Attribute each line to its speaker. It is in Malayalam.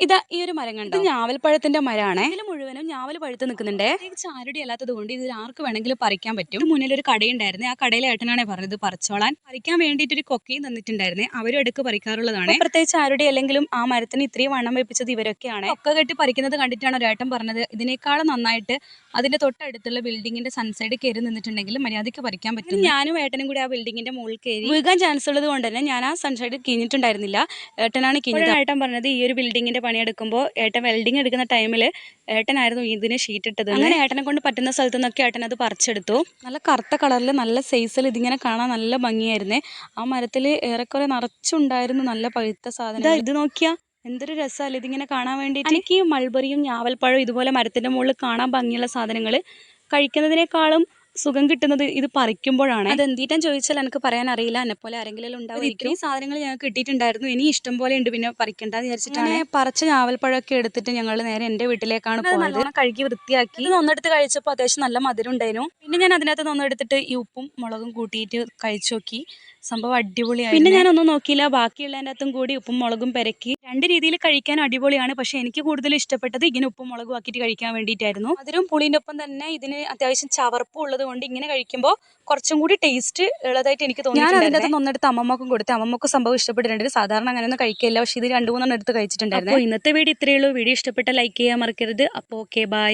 Speaker 1: ഇതാ ഈ ഒരു മരം കണ്ടു ഞാവൽപ്പഴത്തിന്റെ മരമാണ് ഇതിൽ മുഴുവനും ഞാവൽ പഴുത്ത് നിൽക്കുന്നുണ്ട്. ചാരടി ആരുടെ അല്ലാത്തത് കൊണ്ട് ഇതിൽ ആർക്ക് വേണമെങ്കിലും പറിക്കാൻ പറ്റും. മുന്നിൽ ഒരു കടയുണ്ടായിരുന്നു. ആ കടയിലെ ഏട്ടനാണ് പറഞ്ഞത് പറിച്ചോളാൻ. പറിക്കാൻ വേണ്ടിയിട്ട് ഒരു കൊക്കയും തന്നിട്ടുണ്ടായിരുന്നു. അവരും എടുക്ക് പറിക്കാറുള്ളതാണ്. പ്രത്യേകിച്ച് ആരുടെ അല്ലെങ്കിലും ആ മരത്തിന് ഇത്രയും വണ്ണം വെപ്പിച്ചത് ഇവരൊക്കെയാണ്. ഒക്കെ കെട്ടി പറിക്കുന്നത് കണ്ടിട്ടാണ് ഒരു ഏട്ടൻ പറഞ്ഞത്. ഇതിനേക്കാളും നന്നായിട്ട് അതിന്റെ തൊട്ടടുത്തുള്ള ബിൽഡിങ്ങിന്റെ സൺസൈഡ് കയറി നിന്നിട്ടുണ്ടെങ്കിൽ മര്യാദയ്ക്ക് പറിക്കാൻ പറ്റും ഞാനും ഏട്ടനും കൂടി ആ ബിൽഡിങ്ങിന്റെ മുകളിൽ കയറി വീകാൻ ചാൻസ് ഉള്ളത് കൊണ്ട് തന്നെ ഞാൻ ആ സൺസൈഡ് കിഞ്ഞിട്ടുണ്ടായിരുന്നില്ല. ഏട്ടനാണ് കിഞ്ഞത്. ഏട്ടൻ പറഞ്ഞത് ഈ ഒരു ബിൽഡിങ്ങിന്റെ പണിയെടുക്കുമ്പോൾ ഏട്ടൻ വെൽഡിങ് എടുക്കുന്ന ടൈമിൽ ഏട്ടനായിരുന്നു ഇതിന് ഷീറ്റ് ഇട്ടത്. അങ്ങനെ ഏട്ടനെ കൊണ്ട് പറ്റുന്ന സ്ഥലത്തു നിന്നൊക്കെ ഏട്ടൻ അത് പറിച്ചെടുത്തു. നല്ല കറുത്ത കളറിൽ നല്ല സൈസിൽ ഇതിങ്ങനെ കാണാൻ നല്ല ഭംഗിയായിരുന്നേ. ആ മരത്തിൽ ഏറെക്കുറെ നിറച്ചുണ്ടായിരുന്നു നല്ല പഴുത്ത സാധനം ഇത് നോക്കിയാ. എന്തൊരു രസമല്ലേ ഇതിങ്ങനെ കാണാൻ വേണ്ടിയിട്ട്. എനിക്ക് മൾബറിയും ഞാവൽപ്പഴവും ഇതുപോലെ മരത്തിന്റെ മുകളിൽ കാണാൻ ഭംഗിയുള്ള സാധനങ്ങൾ കഴിക്കുന്നതിനേക്കാളും സുഖം കിട്ടുന്നത് ഇത് പറിക്കുമ്പോഴാണ്. അത് എന്തിട്ടാന്ന് ചോദിച്ചാൽ എനിക്ക് പറയാൻ അറിയില്ല. എന്നെ പോലെ ആരെങ്കിലും ഉണ്ടാവും ഈ സാധനങ്ങൾ ഞങ്ങൾക്ക് കിട്ടിയിട്ടുണ്ടായിരുന്നു. ഇനി ഇഷ്ടം പോലെ ഉണ്ട് പിന്നെ പറിക്കണ്ടെന്ന് വിചാരിച്ചിട്ടാണ്. പറിച്ച ഞാവൽപ്പഴമൊക്കെ എടുത്തിട്ട് ഞങ്ങൾ നേരെ എന്റെ വീട്ടിലേക്കാണ് പോയത്. കഴുകി വൃത്തിയാക്കി. ഒന്നെടുത്ത് കഴിച്ചപ്പോൾ അത്യാവശ്യം നല്ല മധുരം ഉണ്ടായിരുന്നു. പിന്നെ ഞാൻ അതിനകത്ത് നിന്ന് ഒന്നെടുത്തിട്ട് ഈ ഉപ്പും മുളകും കൂട്ടിയിട്ട് കഴിച്ചു നോക്കി. സംഭവം അടിപൊളിയായി പിന്നെ ഞാൻ ഒന്നും നോക്കിയില്ല. ബാക്കിയുള്ളതിന്റെ അകത്തും കൂടി ഉപ്പും മുളകും പെരക്കി. രണ്ട് രീതിയിൽ കഴിക്കാൻ അടിപൊളിയാണ്. പക്ഷെ എനിക്ക് കൂടുതൽ ഇഷ്ടപ്പെട്ടത് ഇങ്ങനെ ഉപ്പും മുളകും ആക്കിയിട്ട് കഴിക്കാൻ വേണ്ടിയിട്ടായിരുന്നു. അതിലും പുളിന്റെ ഒപ്പം തന്നെ ഇതിന് അത്യാവശ്യം ചവർപ്പും ഉള്ളത് കൊണ്ട് ഇങ്ങനെ കഴിക്കുമ്പോൾ കുറച്ചും കൂടി ടേസ്റ്റ് ഉള്ളതായിട്ട് എനിക്ക് തോന്നി ഞാൻ അതിന്റെ അകത്ത് ഒന്നെടുത്ത് അമ്മമ്മക്കും കൊടുത്ത് അമ്മമ്മക്ക് സംഭവം ഇഷ്ടപ്പെട്ടിട്ടുണ്ട് സാധാരണ അങ്ങനെയൊന്നും കഴിക്കില്ല. പക്ഷേ ഇത് രണ്ട് മൂന്നെണ്ണം എടുത്ത് കഴിച്ചിട്ടുണ്ടായിരുന്നു. അപ്പോൾ ഇന്നത്തെ വീഡിയോ ഇത്രയേ ഉള്ളൂ. വീഡിയോ ഇഷ്ടപ്പെട്ട ലൈക്ക് ചെയ്യാൻ മറക്കരുത്. അപ്പോൾ ഓക്കെ ബൈ